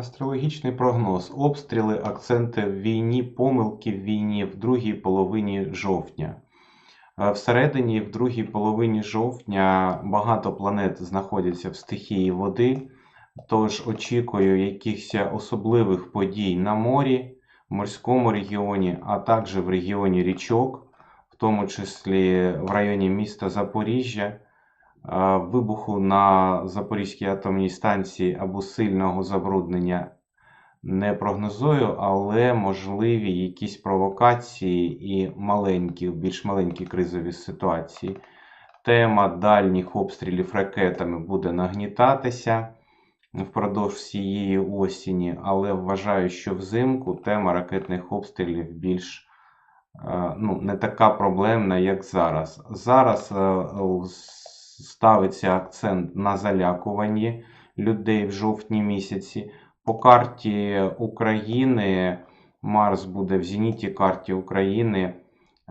Астрологічний прогноз. Обстріли, акценти в війні, помилки в війні в другій половині жовтня. Е, Всередині, в другій половині жовтня, багато планет знаходяться в стихії води, тож очікую якихось особливих подій на морі, в морському регіоні, а також в регіоні річок, в тому числі в районі міста Запоріжжя вибуху на Запорізькій атомній станції або сильного забруднення не прогнозую, але можливі якісь провокації і маленькі, більш маленькі кризові ситуації. Тема дальніх обстрілів ракетами буде нагнітатися впродовж всієї осені, але вважаю, що взимку тема ракетних обстрілів більш е, ну, не така проблемна, як зараз. Зараз е, ставиться акцент на залякуванні людей в жовтні місяці. По карті України Марс буде в зеніті карті України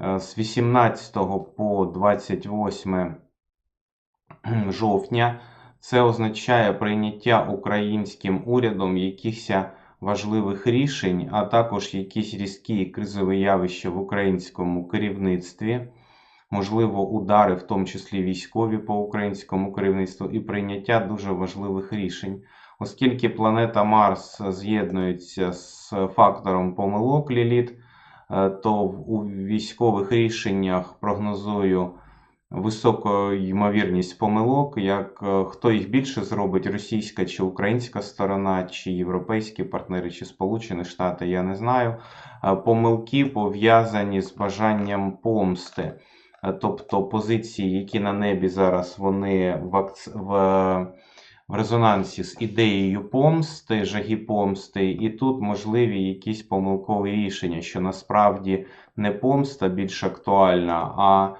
е, з 18 по 28 жовтня. Це означає прийняття українським урядом якихось важливих рішень, а також якісь різкі кризові явища в українському керівництві, можливо, удари, в тому числі військові по українському керівництву, і прийняття дуже важливих рішень. Оскільки планета Марс з'єднується з фактором помилок Ліліт, е, то у військових рішеннях прогнозую високу ймовірність помилок, як е, хто їх більше зробить, російська чи українська сторона, чи європейські партнери, чи Сполучені Штати, я не знаю. Е, помилки пов'язані з бажанням помсти. Тобто позиції, які на небі зараз вони в, в резонансі з ідеєю помсти, жаги помсти, і тут можливі якісь помилкові рішення, що насправді не помста більш актуальна, а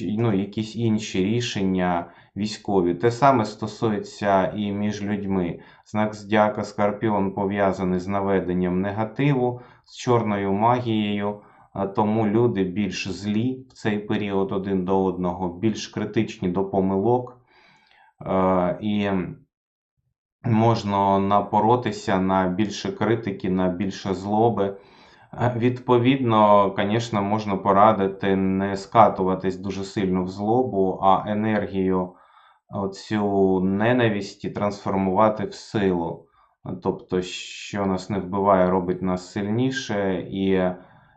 ну, якісь інші рішення військові. Те саме стосується і між людьми. Знак Здяка Скорпіон пов'язаний з наведенням негативу, з чорною магією. Тому люди більш злі в цей період один до одного, більш критичні до помилок. І можна напоротися на більше критики, на більше злоби. Е, відповідно, звісно, можна порадити не скатуватись дуже сильно в злобу, а енергію цю ненависті трансформувати в силу. Тобто, що нас не вбиває, робить нас сильніше, і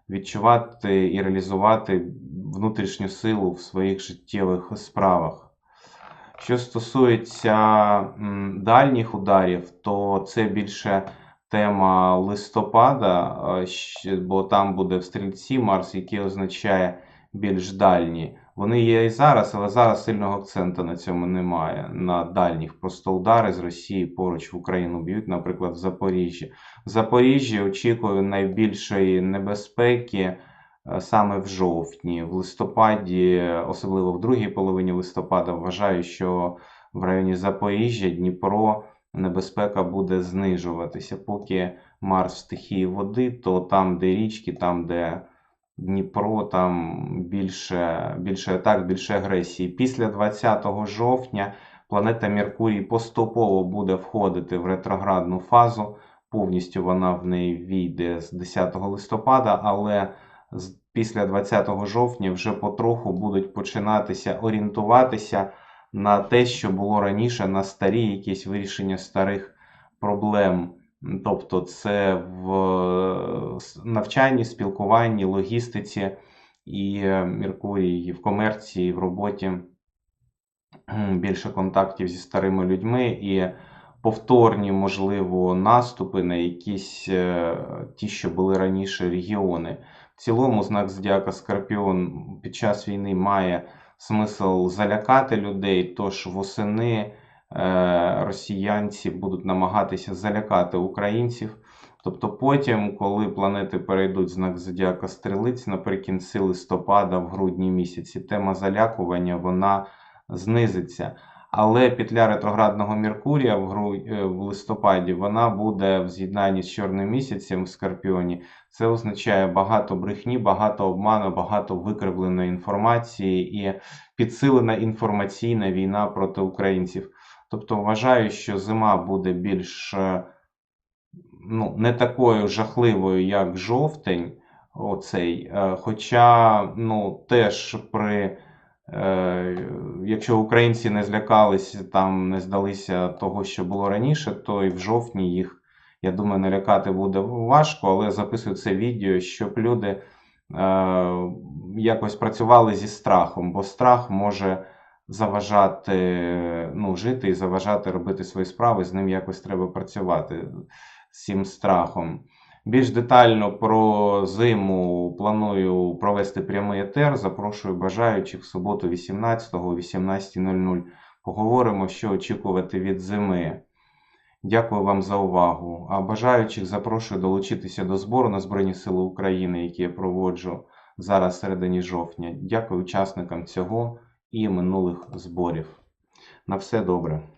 відчувати і реалізувати внутрішню силу в своїх життєвих справах. Що стосується дальніх ударів, то це більше тема листопада, бо там буде в стрільці Марс, який означає більш дальні. Вони є і зараз, але зараз сильного акценту на цьому немає. На дальніх просто удари з Росії поруч в Україну б'ють, наприклад, в Запоріжжі. В Запоріжжі очікую найбільшої небезпеки. Е, саме в жовтні, в листопаді, особливо в другій половині листопада, вважаю, що в районі Запоріжжя, Дніпро небезпека буде знижуватися. Поки Марс в стихії води, то там, де річки, там, де Дніпро, там більше більше атак, більше агресії. Після 20 жовтня планета Меркурій поступово буде входити в ретроградну фазу. Повністю вона в неї війде з 10 листопада, але після 20 жовтня вже потроху будуть починатися орієнтуватися на те, що було раніше, на старі якісь вирішення старих проблем. Тобто, це в навчанні, спілкуванні, логістиці і Меркурій, і в комерції, в роботі більше контактів зі старими людьми і повторні, можливо, наступи на якісь е, ті, що були раніше регіони. В цілому, знак Зодіака Скорпіон під час війни має смисл залякати людей, тож восени е, росіянці будуть намагатися залякати українців. Тобто потім, коли планети перейдуть знак Зодіака Стрілиць наприкінці листопада, в грудні місяці, тема залякування вона знизиться. Але петля ретроградного Меркурія в гру... Е, в листопаді вона буде в з'єднанні з чорним місяцем в Скорпіоні. Це означає багато брехні, багато обману, багато викривленої інформації і підсилена інформаційна війна проти українців. Тобто вважаю, що зима буде більш е, ну, не такою жахливою, як жовтень, оцей. Е, Хоча, ну, теж при, е, якщо українці не злякались, там не здалися того, що було раніше, то і в жовтні їх, я думаю, налякати буде важко, але записую це відео, щоб люди е, якось працювали зі страхом, бо страх може заважати ну, жити і заважати робити свої справи, з ним якось треба працювати з цим страхом. Більш детально про зиму планую провести прямий етер. Запрошую бажаючих в суботу 18 о 18.00. Поговоримо, що очікувати від зими. Дякую вам за увагу. А бажаючих запрошую долучитися до збору на Збройні Сили України, який я проводжу зараз в середині жовтня. Дякую учасникам цього і минулих зборів. На все добре.